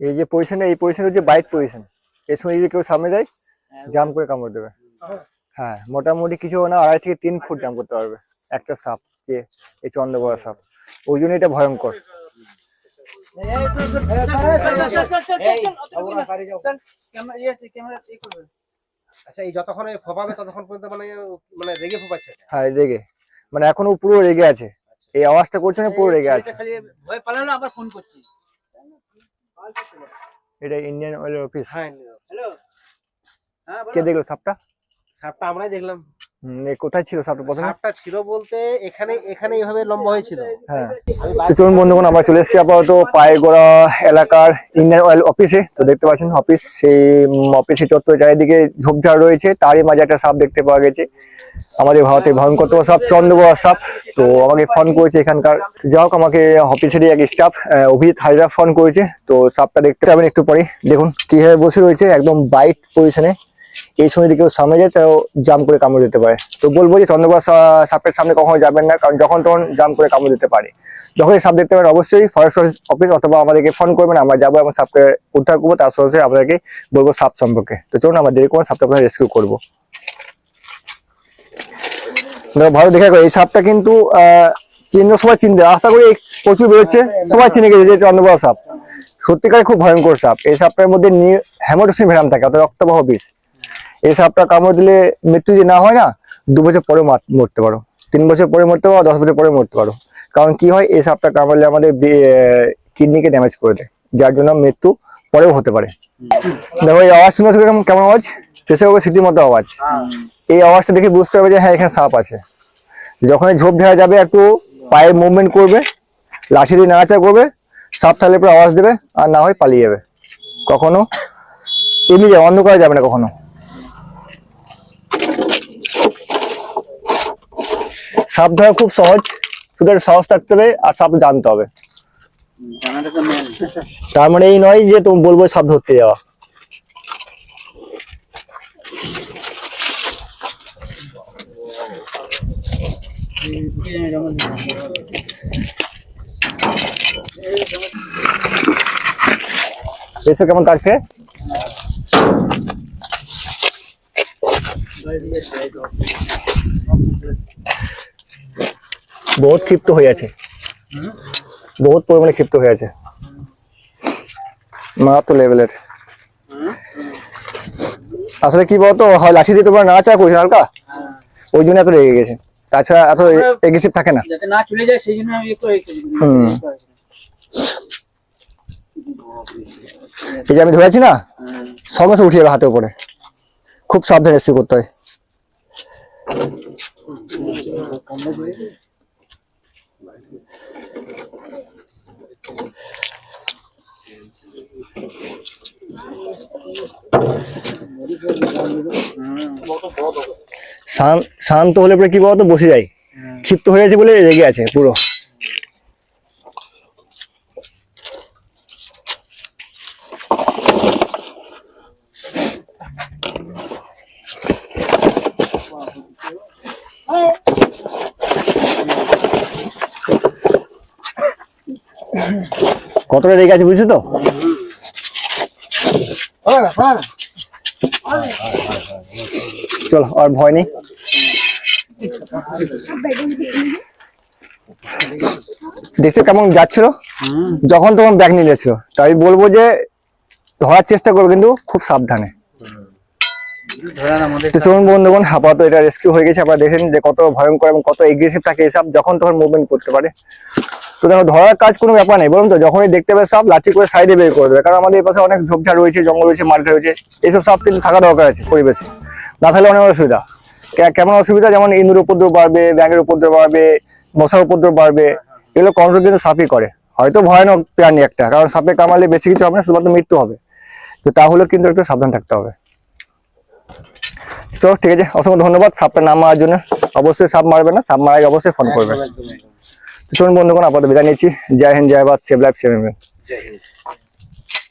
এই যে পজিশনে এই পজিশনে হচ্ছে বাইট পজিশন এর সময় যদি কেউ সামনে যায় জাম্প করে কামড় দেবে। হ্যাঁ মোটামুটি কিছু না আড়াই থেকে তিন ফুট জাম্প করতে পারবে। একটা সাপ যে এই চন্দ্রবড়া সাপ। ওই জন্য এটা ভয়ঙ্কর। আচ্ছা এই যতক্ষণ ফোপাবে ততক্ষণ পর্যন্ত মানে মানে রেগে ফোপাচ্ছে হ্যাঁ রেগে। মানে এখনও পুরো রেগে আছে। এই আওয়াজটা করছে না পুরো রেগে আছে। ভয় পালালো আবার ফোন করছি। এটা ইন্ডিয়ান অয়েল অফিস হ্যাঁ হ্যালো হ্যাঁ কে দেখল সাপটা? সাপটা আমরাই দেখলাম। কোথায় ছিল সাপটা প্রথমে? সাপটা ছিল বলতে এখানে এখানে এইভাবে লম্বা হয়েছিল। হ্যাঁ। চলুন বন্ধুগণ আমরা চলে এসেছি আপাতত পায়েগোড়া এলাকার ইন্ডিয়ান অয়েল অফিসে তো দেখতে পাচ্ছেন অফিস সেই অফিসে চত্বর চারিদিকে ঝোপঝাড় রয়েছে। তারই মাঝে একটা সাপ দেখতে পাওয়া গেছে। আমাদের ভারতের ভয়ঙ্কর সাপ চন্দ্রগড়া সাপ। তো আমাকে ফোন করেছে এখানকার যাই হোক আমাকে অফিসেরই এক স্টাফ অভিজিৎ হাজরা ফোন করেছে। তো সাপটা দেখতে পাবেন একটু পরে দেখুন কীভাবে বসে রয়েছে একদম বাইট পজিশনে এই সময় যদি কেউ সামনে যায় তাও জাম করে কামড়ে দিতে পারে। তো বলব যে চন্দ্রগড় সাপের সামনে কখনো যাবেন না, কারণ যখন তখন জাম করে কামড়ে দিতে পারে। যখন সাপ দেখতে পারেন, অবশ্যই ফরেস্ট অফিস অথবা আমাদেরকে ফোন করবেন, আমরা যাব এবং সাপকে উদ্ধার করব। তার সাথে আপনাদেরকে বলব সাপ সম্পর্কে। তো চলুন, আমরা দেরি করে সাপটা কোথায় রেস্কিউ করব। ভালো দেখে এই সাপটা কিন্তু, আহ, চিহ্ন, সবাই চিনতে আশা করি প্রচুর বেরোচ্ছে, সবাই চিনে গেছে যে চন্দ্রবড়া সাপ। সত্যিকার খুব ভয়ঙ্কর সাপ। এই সাপটার মধ্যে হ্যামোটোসিন ভেরাম থাকে, অর্থাৎ রক্তবাহ বিষ। এই সাপটা কামড় দিলে মৃত্যু যদি না হয় না, দু বছর পরে মরতে পারো। তিন বছর পরে মরতে পারো, দশ বছর পরে মরতে পারো। কারণ কি হয়, এই সাপটা কামড়লে আমাদের কিডনিকে ড্যামেজ করে দেয়, যার জন্য মৃত্যু পরেও হতে পারে। দেখো, এই আওয়াজ শুনে কেমন আওয়াজ? শেষে হবে সিটির মতো আওয়াজ। এই আওয়াজটা দেখে বুঝতে হবে যে হ্যাঁ এখানে সাপ আছে। যখন ঝোপ ঝেড়া যাবে, একটু পায়ের মুভমেন্ট করবে, লাঠি দিয়ে নাড়াচা করবে, সাপ থাকলে পরে আওয়াজ দেবে, আর না হয় পালিয়ে যাবে। কখনো এমনি যাবে অন্ধ করা যাবে না কখনো। সাপ ধরা খুব সহজ। শুধু একটা সাহস থাকতে হবে আর সাপ জানতে হবে। তার মানে এই নয় যে তুমি বলব সাপ ধরতে যাওয়া। এসে কেমন কাটছে? বহুত ক্ষিপ্ত হয়ে আছে। বহুত পরিমাণে ক্ষিপ্ত হয়ে আছে। মারাত্মক লেভেলের আসলে কি বলতো হয় লাঠি দিয়ে তোমার নাড়াচাড়া করছে হালকা? ওই জন্য এত রেগে গেছে। তাছাড়া এত এগ্রেসিভ থাকে না। যাতে না চলে যায় সেই জন্য আমি একটু এই হুম। এই যে আমি ধরেছি না সঙ্গে সঙ্গে উঠে যাবে হাতের উপরে। খুব সাবধানে রেসিভ করতে হয়। শান্ত হলে পরে কি বলতো? বসে যায় ক্ষিপ্ত হয়ে গেছে বলে রেগে আছে পুরো। কতটা রেগে আছে বুঝছ তো? চলো আর ভয় নেই। দেখছ কেমন যাচ্ছিল? যখন তখন ব্যাগ নিয়ে যাচ্ছিল তাই বলব যে ধরার চেষ্টা করব কিন্তু খুব সাবধানে। তো চলুন বন্ধুগণ আপাতত এটা রেস্কিউ হয়ে গেছে। আপনারা দেখেন যে কত ভয়ঙ্কর এবং কত এগ্রেসিভ থাকে এসব যখন তখন মুভমেন্ট করতে পারে। তো দেখো, ধরার কাজ কোনো ব্যাপার নেই, বলুন তো, যখনই দেখতে পাবে সাপ লাঠি করে সাইডে বের করে দেবে, কারণ আমাদের পাশে অনেক ঝোপঝাড় রয়েছে, জঙ্গল রয়েছে মার্কেট রয়েছে, এইসব সাপ কিন্তু থাকা দরকার আছে পরিবেশে। না থাকলে অনেক অসুবিধা। কেমন অসুবিধা? যেমন ইঁদুর উপদ্রব বাড়বে, ব্যাঙের উপদ্রব বাড়বে, মশার উপদ্রব বাড়বে, এগুলো কন্ট্রোল কিন্তু সাপই করে। হয়তো ভয়ানক প্রাণী একটা, কারণ সাপে কামালে বেশি কিছু হবে না, শুধুমাত্র মৃত্যু হবে। তো তাহলে কিন্তু একটু সাবধান থাকতে হবে। চলো, ঠিক আছে, অসংখ্য ধন্যবাদ, সাপটা নাম মারার জন্য। অবশ্যই সাপ মারবে না, সাপ মারার অবশ্যই ফোন করবে। তো শুনুন বন্ধুগণ, আপাতত বিদায় নিচ্ছি। জয় হিন্দ, জয় বাদ সেভ লাইফ, সেভ জয় হিন্দ।